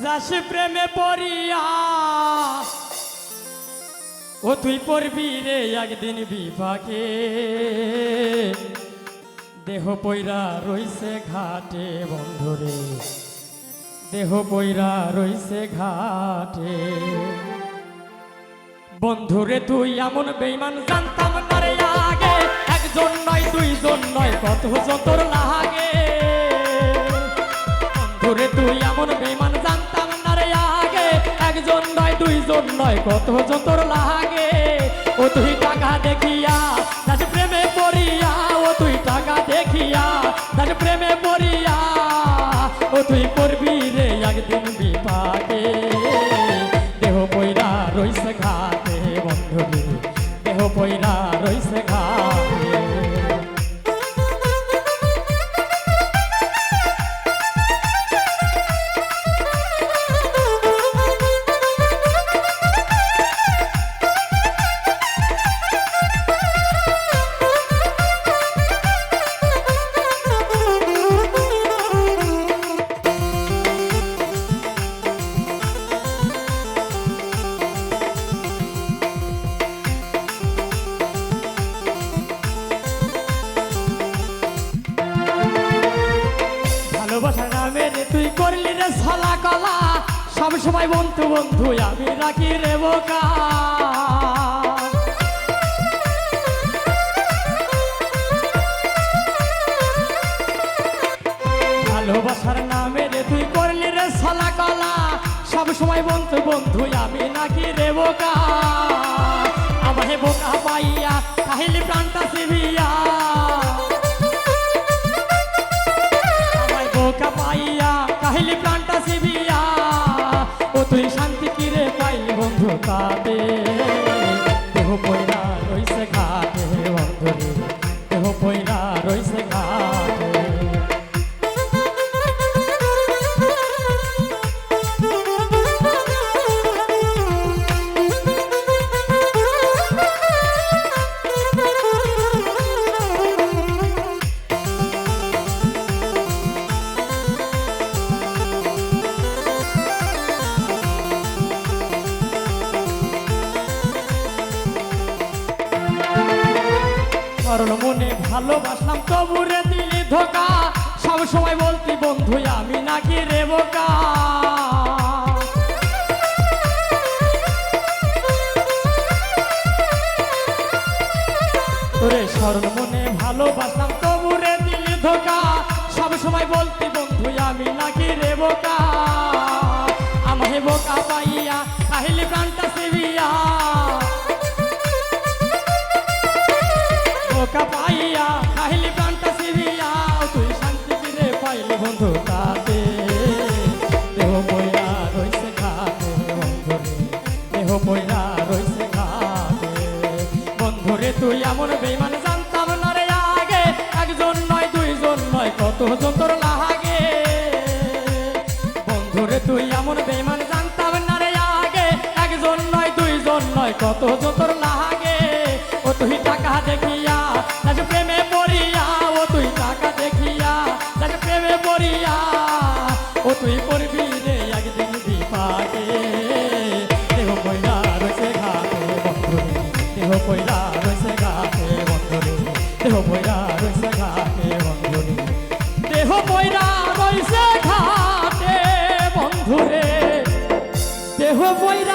যাসে প্রেমে পড়িয়া, ও তুই পড়বি রে একদিন বিভাগে দেহ পৈরা রইছে ঘাটে বন্ধুরে, দেহ পৈরা রইছে ঘাটে। বন্ধুরে, তুই এমন বেইমান জানতাম না রে আগে। একজন নয়, দুইজন নয়, কত তোর লাগে। বন্ধুরে, তুই এমন বেইমান দুইজন নয়, কত যতর লাগে। ও তুই টাকা দেখিয়া, তার প্রেমে পড়িয়া, ও তুই টাকা দেখিয়া, তার প্রেমে পড়িয়া। ও তুই করবি রে একদিন বিপাকে। দেহ পয়রা রইছে ঘাটে রে কলা, সব সময় বন্ধু বন্ধু, আমি রাখি রে বোকা। ভালোবাসার নামে রে তুই করলি রে কলা বন্ধু বন্ধু, আমি নাকি রে বোকা। বন্ধু দেহ পয়রা রইছে সরল মনে ভালোবাসলাম তবুরে দিলি ধোকা। সব সময় বলতি, বন্ধু, আমি নাকি রে বোকা? তোরে সরল মনে ভালোবাসলাম তবুরে দিলি ধোকা। সব সময় বলতি, বন্ধু, আমি নাকি রে বোকা? যতর লাহাগে বন্ধুরে, তুই এমন বেমান জানতাম না রে আগে। একজন নয়, দুইজন নয়, কত যতর লাহাগে ও তুই টাকা দেখিয়া আজ প্রেমে পড়িয়া, ও তুই টাকা দেখিয়া আজ প্রেমে পড়িয়া, ও তুই পড়বি রে একদিন বিপাকে। দেহ কইলা রয়েছে ঘাটে বন্ধুরে, দেহ কইলা রয়েছে ঘাটে বন্ধুরে, দেহ কইলা বৈরা রইছে বন্ধুরে দেহ বৈরা